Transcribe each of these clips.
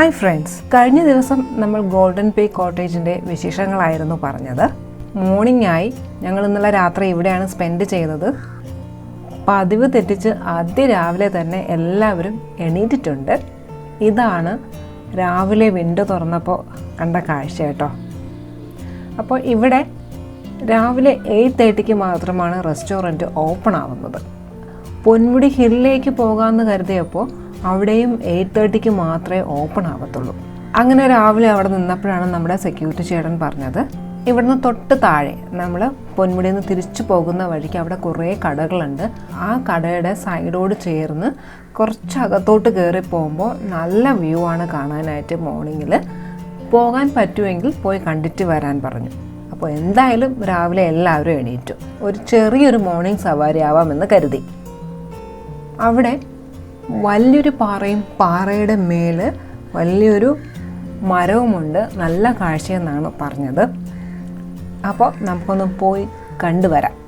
Hi friends കഴിഞ്ഞ ദിവസം നമ്മൾ ഗോൾഡൻ പേ കോട്ടേജിന്റെ വിശേഷങ്ങളായിരുന്നു പറഞ്ഞത്. മോർണിംഗ് ആയി. ഞങ്ങൾ ഇന്നലെ രാത്രി ഇവിടെയാണ് സ്പെൻഡ് ചെയ്തത്. പതിവ് തെറ്റിച്ച് അതിരാവിലെ തന്നെ എല്ലാവരും എണീറ്റിട്ടുണ്ട്. ഇതാണ് രാവിലെ വിൻഡോ തുറന്നപ്പോൾ കണ്ട കാഴ്ച കേട്ടോ. അപ്പോൾ ഇവിടെ രാവിലെ എയ്റ്റ് തേർട്ടിക്ക് മാത്രമാണ് റെസ്റ്റോറന്റ് ഓപ്പൺ ആവുന്നത്. പൊന്മുടി ഹില്ലിലേക്ക് പോകാമെന്ന് കരുതിയപ്പോൾ അവിടെയും എയ്റ്റ് തേർട്ടിക്ക് മാത്രമേ ഓപ്പൺ ആവത്തുള്ളൂ. അങ്ങനെ രാവിലെ അവിടെ നിന്നപ്പോഴാണ് നമ്മുടെ സെക്യൂരിറ്റി ചേട്ടൻ പറഞ്ഞത് ഇവിടുന്ന് തൊട്ട് താഴെ നമ്മൾ പൊന്മുടിയിൽ നിന്ന് തിരിച്ചു പോകുന്ന വഴിക്ക് അവിടെ കുറേ കടകളുണ്ട്. ആ കടയുടെ സൈഡോട് ചേർന്ന് കുറച്ച് അകത്തോട്ട് കയറി പോകുമ്പോൾ നല്ല വ്യൂ ആണ് കാണാനായിട്ട് മോർണിംഗിൽ പോകാൻ പറ്റുമെങ്കിൽ പോയി കണ്ടിട്ട് വരാൻ പറഞ്ഞു. അപ്പോൾ എന്തായാലും രാവിലെ എല്ലാവരും എണീറ്റു. ഒരു ചെറിയൊരു മോർണിംഗ് സവാരി ആവാമെന്ന് കരുതി. അവിടെ വലിയൊരു പാറയും പാറയുടെ മേൽ വലിയൊരു മരവുമുണ്ട്. നല്ല കാഴ്ചയെന്നാണ് പറഞ്ഞത്. അപ്പോൾ നമുക്കൊന്ന് പോയി കണ്ടുവരാം.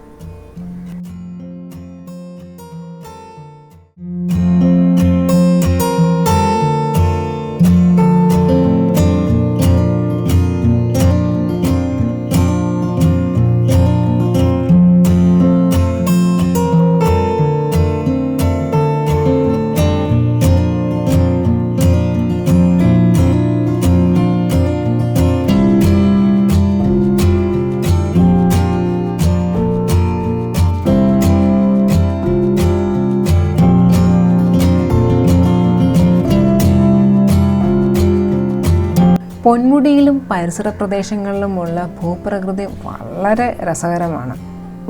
പൊന്മുടിയിലും പരിസര പ്രദേശങ്ങളിലുമുള്ള ഭൂപ്രകൃതി വളരെ രസകരമാണ്.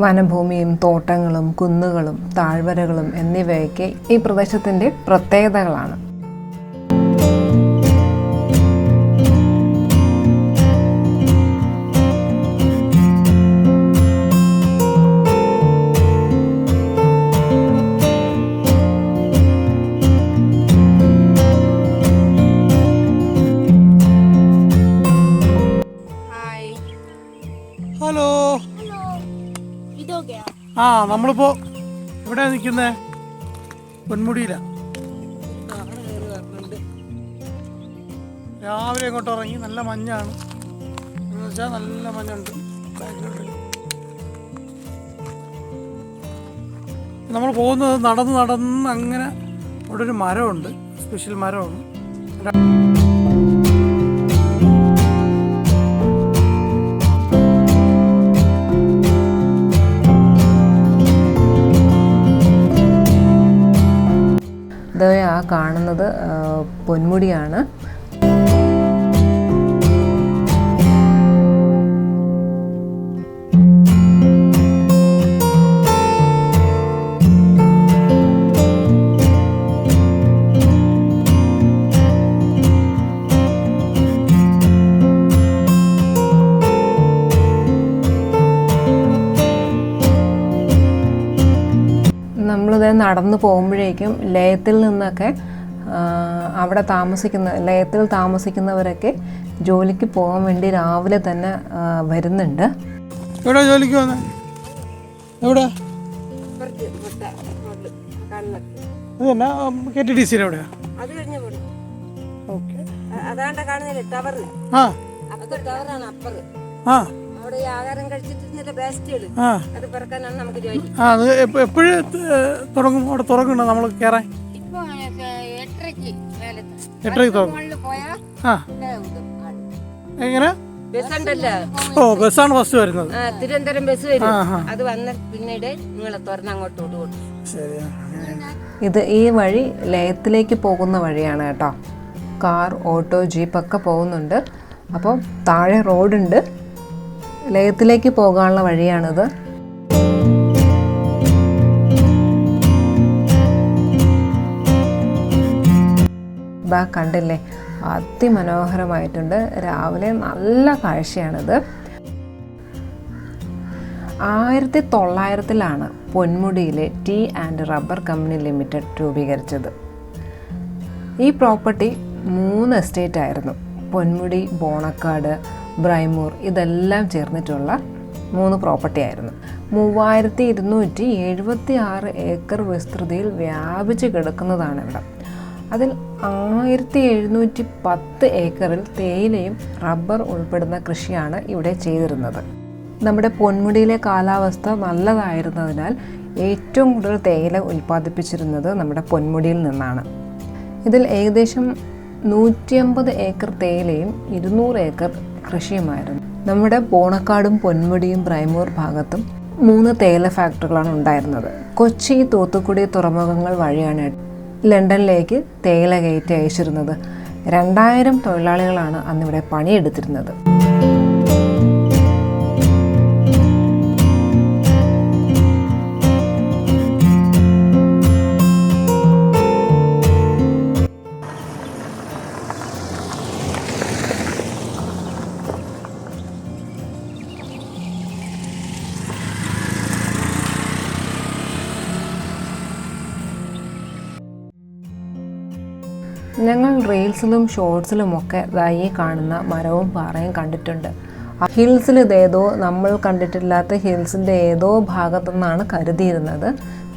വനഭൂമിയും തോട്ടങ്ങളും കുന്നുകളും താഴ്വരകളും എന്നിവയൊക്കെ ഈ പ്രദേശത്തിന്റെ പ്രത്യേകതകളാണ്. നമ്മളിപ്പോ ഇവിടെ നിൽക്കുന്നേ പൊന്മുടിയില. രാവിലെ ഇങ്ങോട്ട് ഇറങ്ങി നല്ല മഞ്ഞാണ്. എന്ന് വെച്ചാൽ നല്ല മഞ്ഞുണ്ട്. നമ്മൾ പോകുന്നത് നടന്ന് നടന്ന് അങ്ങനെ അവിടെ ഒരു മരമുണ്ട്. സ്പെഷ്യൽ മരമാണ്. പൊന്മുടിയാണ്. നമ്മളിത് നടന്നു പോകുമ്പോഴേക്കും ലയത്തിൽ നിന്നൊക്കെ അവിടെ താമസിക്കുന്ന ലയത്തിൽ താമസിക്കുന്നവരൊക്കെ ജോലിക്ക് പോകാൻ വേണ്ടി രാവിലെ തന്നെ വരുന്നുണ്ട്. എവിടെ ജോലിക്ക് വന്നേ എവിടെ? കെ ടി ഡി എവിടെയാ ഓക്കെ. അതാണ്ട കാണുന്നില്ലേ ആ. ടവറാണ് അപ്പർ ആ. അവിടെ ഈ ആഹാരം കഴിച്ചിട്ട് വേസ്റ്റുകൾ അത് പെറുക്കാനാണ് നമുക്ക് ജോലി. ആ അത് എപ്പോഴും തുടങ്ങും? അവിടെ തുറക്കണ്ടോ നമ്മൾ കയറാൻ എട്ടരക്ക് പോയാ ആ. എങ്ങനെ? ഓ ബസ്സാണ് ഫസ്റ്റ് വരുന്നത്. തിരുവനന്തപുരം ബസ് വരും. അത് വന്ന പിന്നീട് നിങ്ങളെ തുറന്ന് അങ്ങോട്ട് കൊടുക്കും ശരി ഇത് ഈ വഴി ലയത്തിലേക്ക് പോകുന്ന വഴിയാണ് കേട്ടോ. കാർ ഓട്ടോ ജീപ്പൊക്കെ പോകുന്നുണ്ട്. അപ്പോൾ താഴെ റോഡുണ്ട്. ലയത്തിലേക്ക് പോകാനുള്ള വഴിയാണിത്. ഇതാ കണ്ടില്ലേ? അതിമനോഹരമായിട്ടുണ്ട്. രാവിലെ നല്ല കാഴ്ചയാണിത്. ആയിരത്തി തൊള്ളായിരത്തിലാണ് പൊന്മുടിയിലെ tea and rubber company limited രൂപീകരിച്ചത്. ഈ പ്രോപ്പർട്ടി മൂന്ന് എസ്റ്റേറ്റ് ആയിരുന്നു. പൊന്മുടി ബോണക്കാട് ബ്രൈമൂർ ഇതെല്ലാം ചേർന്നിട്ടുള്ള മൂന്ന് പ്രോപ്പർട്ടി ആയിരുന്നു. മൂവായിരത്തി ഇരുന്നൂറ്റി എഴുപത്തി ആറ് ഏക്കർ വിസ്തൃതിയിൽ വ്യാപിച്ച് കിടക്കുന്നതാണ് ഇവിടെ. അതിൽ ആയിരത്തി എഴുന്നൂറ്റി പത്ത് ഏക്കറിൽ തേയിലയും റബ്ബർ ഉൾപ്പെടുന്ന കൃഷിയാണ് ഇവിടെ ചെയ്തിരുന്നത്. നമ്മുടെ പൊന്മുടിയിലെ കാലാവസ്ഥ നല്ലതായിരുന്നതിനാൽ ഏറ്റവും കൂടുതൽ തേയില ഉൽപ്പാദിപ്പിച്ചിരുന്നത് നമ്മുടെ പൊന്മുടിയിൽ നിന്നാണ്. ഇതിൽ ഏകദേശം നൂറ്റിയമ്പത് ഏക്കർ തേയിലയും ഇരുന്നൂറ് ഏക്കർ കൃഷിയുമായിരുന്നു. നമ്മുടെ പോണക്കാടും പൊന്മുടിയും പ്രൈമൂർ ഭാഗത്തും മൂന്ന് തേയില ഫാക്ടറികളാണ് ഉണ്ടായിരുന്നത്. കൊച്ചി തൂത്തുക്കുടി തുറമുഖങ്ങൾ വഴിയാണ് ലണ്ടനിലേക്ക് തേയില കയറ്റി അയച്ചിരുന്നത്. രണ്ടായിരം തൊഴിലാളികളാണ് അന്നിവിടെ പണിയെടുത്തിരുന്നത്. ഞങ്ങൾ റീൽസിലും ഷോർട്സിലുമൊക്കെ ഈ കാണുന്ന മരവും പാറയും കണ്ടിട്ടുണ്ട്. ഹിൽസിൽ ഇതേതോ നമ്മൾ കണ്ടിട്ടില്ലാത്ത ഹിൽസിന്റെ ഏതോ ഭാഗത്തുനിന്നാണ് കരുതിയിരുന്നത്.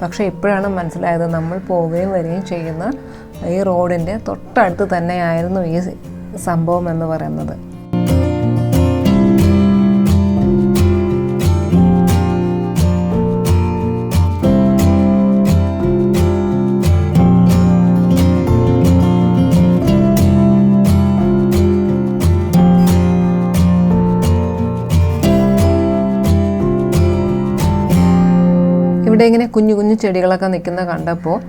പക്ഷേ ഇപ്പോഴാണ് മനസ്സിലായത് നമ്മൾ പോവുകയും വരികയും ചെയ്യുന്ന ഈ റോഡിന്റെ തൊട്ടടുത്ത് തന്നെയായിരുന്നു ഈ സംഭവം എന്ന് പറയുന്നത്. ഇവിടെ ഇങ്ങനെ കുഞ്ഞു കുഞ്ഞു ചെടികളൊക്കെ നിൽക്കുന്ന കണ്ടപ്പോൾ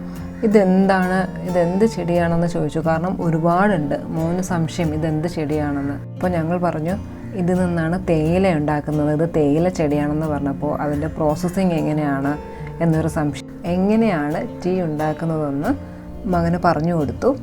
ഇതെന്താണ് ഇതെന്ത് ചെടിയാണെന്ന് ചോദിച്ചു. കാരണം ഒരുപാടുണ്ട്. മോന് സംശയം ഇതെന്ത് ചെടിയാണെന്ന്. അപ്പോൾ ഞങ്ങൾ പറഞ്ഞു ഇതിൽ നിന്നാണ് തേയില ഉണ്ടാക്കുന്നത്. ഇത് തേയില ചെടിയാണെന്ന് പറഞ്ഞപ്പോൾ അതിന്റെ പ്രോസസ്സിങ് എങ്ങനെയാണ് എന്നൊരു സംശയം. എങ്ങനെയാണ് ടീ ഉണ്ടാക്കുന്നതെന്ന് മകന് പറഞ്ഞു കൊടുത്തു.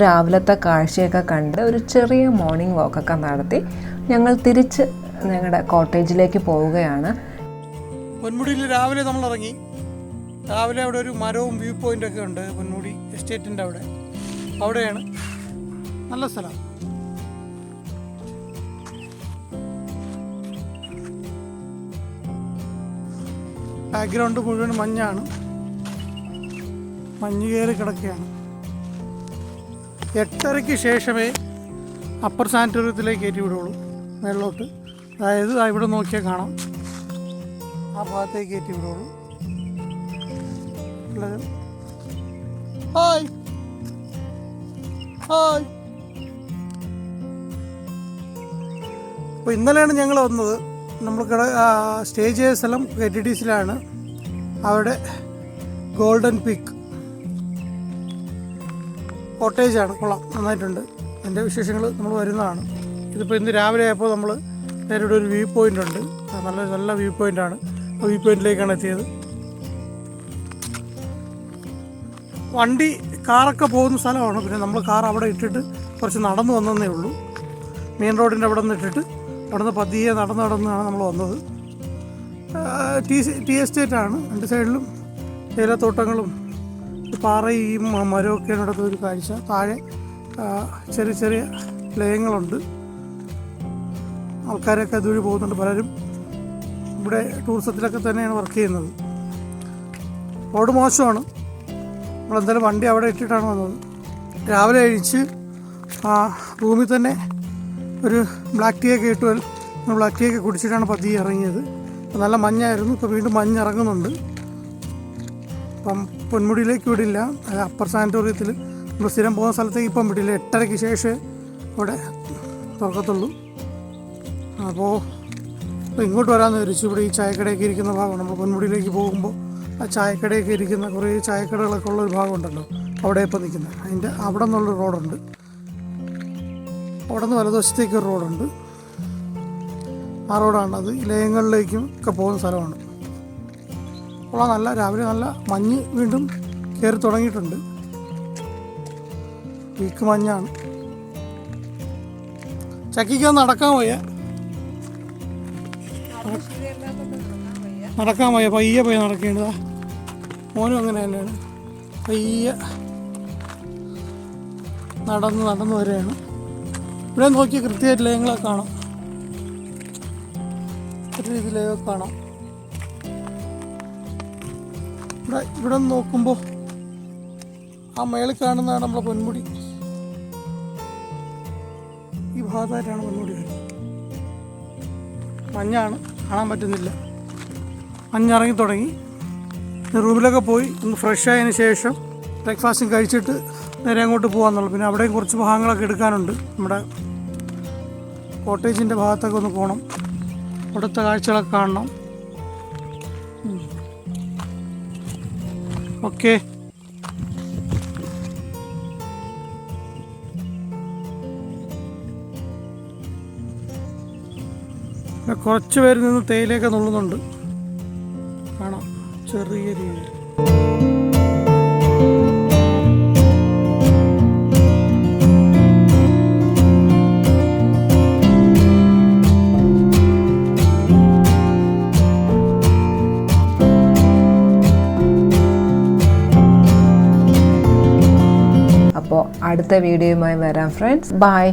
രാവിലത്തെ കാഴ്ചയൊക്കെ കണ്ട് ഒരു ചെറിയ മോർണിംഗ് വാക്കൊക്കെ നടത്തി ഞങ്ങൾ തിരിച്ച് ഞങ്ങളുടെ കോട്ടേജിലേക്ക് പോവുകയാണ്. പൊന്മുടിയിൽ രാവിലെ നമ്മൾ ഇറങ്ങി. രാവിലെ അവിടെ ഒരു മരവും വ്യൂ പോയിന്റ് ഒക്കെ ഉണ്ട് പൊന്മുടി എസ്റ്റേറ്റിന്റെ അവിടെ. അവിടെയാണ്. നല്ല സ്ഥലം. ബാക്ക്ഗ്രൗണ്ട് മുഴുവൻ മഞ്ഞാണ്. മഞ്ഞ് കയറി കിടക്കുകയാണ്. എട്ടരയ്ക്ക് ശേഷമേ അപ്പർ സാനിറ്റോറിയത്തിലേക്ക് കയറ്റി വിടുള്ളൂ മേളിലോട്ട്. അതായത് ഇവിടെ നോക്കിയാൽ കാണാം. ആ ഭാഗത്തേക്ക് കയറ്റി വിടുള്ളൂ. ഹായ്. ഹായ്. അപ്പോൾ ഇന്നലെയാണ് ഞങ്ങൾ വന്നത്. നമ്മൾ കിട സ്റ്റേ ചെയ്ത സ്ഥലം കെ ടി ഡി സിയിലാണ് അവിടെ ഗോൾഡൻ പീക്ക് കോട്ടേജാണ്. കൊള്ളാം. നന്നായിട്ടുണ്ട്. അതിന്റെ വിശേഷങ്ങൾ നമ്മൾ വരുന്നതാണ്. ഇതിപ്പോൾ ഇന്ന് രാവിലെ ആയപ്പോൾ നമ്മൾ നേരെ ഒരു വ്യൂ പോയിന്റ് ഉണ്ട്. നല്ല നല്ല വ്യൂ പോയിന്റാണ് ആ വ്യൂ പോയിന്റിലേക്കാണ് എത്തിയത്. വണ്ടി കാറൊക്കെ പോകുന്ന സ്ഥലമാണ്. പിന്നെ നമ്മൾ കാർ അവിടെ ഇട്ടിട്ട് കുറച്ച് നടന്നു വന്നതേ ഉള്ളൂ. മെയിൻ റോഡിന്റെ അവിടെ നിന്ന് ഇട്ടിട്ട് അവിടെ നിന്ന് പതിയെ നടന്ന് നടന്നാണ് നമ്മൾ വന്നത്. ടീ ടീ എസ്റ്റേറ്റാണ് രണ്ട് സൈഡിലും തേയിലത്തോട്ടങ്ങളും പാറയും ഈ നടത്തുന്ന ഒരു കാഴ്ച. താഴെ ചെറിയ ചെറിയ ലയങ്ങളുണ്ട്. ആൾക്കാരൊക്കെ അതുവഴി പോകുന്നുണ്ട് പലരും. ഇവിടെ ടൂറിസത്തിലൊക്കെ തന്നെയാണ് വർക്ക് ചെയ്യുന്നത്. റോഡ് മോശമാണ്. നമ്മളെന്തായാലും വണ്ടി അവിടെ ഇട്ടിട്ടാണ് വന്നത്. രാവിലെ കഴിച്ച് റൂമിൽ തന്നെ ഒരു ബ്ലാക്ക് ടീ ഒക്കെ ഇട്ട് ബ്ലാക്ക് ടീ ഒക്കെ കുടിച്ചിട്ടാണ് പതിയെ ഇറങ്ങിയത്. നല്ല മഞ്ഞായിരുന്നു. ഇപ്പോൾ വീണ്ടും മഞ്ഞ് ഇറങ്ങുന്നുണ്ട് അപ്പം പൊന്മുടിയിലേക്ക് വിടില്ല. അത് അപ്പർ സാനിറ്റോറിയത്തിൽ നമ്മൾ സ്ഥിരം പോകുന്ന സ്ഥലത്തേക്ക് ഇപ്പം വിടില്ല. എട്ടരയ്ക്ക് ശേഷമേ ഇവിടെ തുറക്കത്തുള്ളൂ. അപ്പോൾ ഇപ്പോൾ ഇങ്ങോട്ട് വരാമെന്ന് വിചാരിച്ചു. ഇവിടെ ഈ ചായക്കടയൊക്കെ ഇരിക്കുന്ന ഭാഗമാണ്. നമ്മൾ പൊന്മുടിയിലേക്ക് പോകുമ്പോൾ ആ ചായക്കടയൊക്കെ ഇരിക്കുന്ന കുറേ ചായക്കടകളൊക്കെ ഉള്ള ഒരു ഭാഗമുണ്ടല്ലോ അവിടെ ഇപ്പോൾ നിൽക്കുന്നത്. അതിന്റെ അവിടെ നിന്നുള്ള റോഡുണ്ട്. അവിടെ നിന്ന് വലതുവശത്തേക്ക് ഒരു റോഡുണ്ട്. ആ റോഡാണത് ലയങ്ങളിലേക്കും ഒക്കെ പോകുന്ന സ്ഥലമാണ്. അപ്പോൾ നല്ല രാവിലെ നല്ല മഞ്ഞ് വീണ്ടും കയറി തുടങ്ങിയിട്ടുണ്ട്. വീക്ക് മഞ്ഞാണ്. ചക്കിക്ക് നടക്കാൻ പോയ നടക്കാൻ പോയ പയ്യെ പോയി നടക്കേണ്ടതാ. മോനും അങ്ങനെ തന്നെയാണ്. പയ്യെ നടന്ന് നടന്ന് വരികയാണ്. ഇവിടെ നോക്കി കൃത്യമായിട്ട് ലയങ്ങളെ കാണാം. ഒരു രീതിയിൽ കാണാം. ഇവിടെ ഇവിടെ നോക്കുമ്പോൾ ആ മേളിൽ കാണുന്നതാണ് നമ്മളെ പൊന്മുടി. ഈ ഭാഗത്തായിട്ടാണ് പൊന്മുടി വരുന്നത്. മഞ്ഞാണ് കാണാൻ പറ്റുന്നില്ല. മഞ്ഞിറങ്ങി തുടങ്ങി. റൂമിലൊക്കെ പോയി ഒന്ന് ഫ്രഷ് ആയതിനു ശേഷം ബ്രേക്ക്ഫാസ്റ്റും കഴിച്ചിട്ട് നേരെ അങ്ങോട്ട് പോകാമെന്നുള്ളു പിന്നെ അവിടെയും കുറച്ച് ഭാഗങ്ങളൊക്കെ എടുക്കാനുണ്ട്. നമ്മുടെ കോട്ടേജിന്റെ ഭാഗത്തൊക്കെ ഒന്ന് പോകണം അവിടുത്തെ കാഴ്ചകളൊക്കെ കാണണം. ഓക്കെ. കുറച്ച് പേര് നിന്ന് തേയിലയൊക്കെ നുള്ളുന്നുണ്ട്. കാണാം. ചെറിയ രീതിയിൽ. അടുത്ത വീഡിയോയുമായി വരാം ഫ്രണ്ട്സ് ബൈ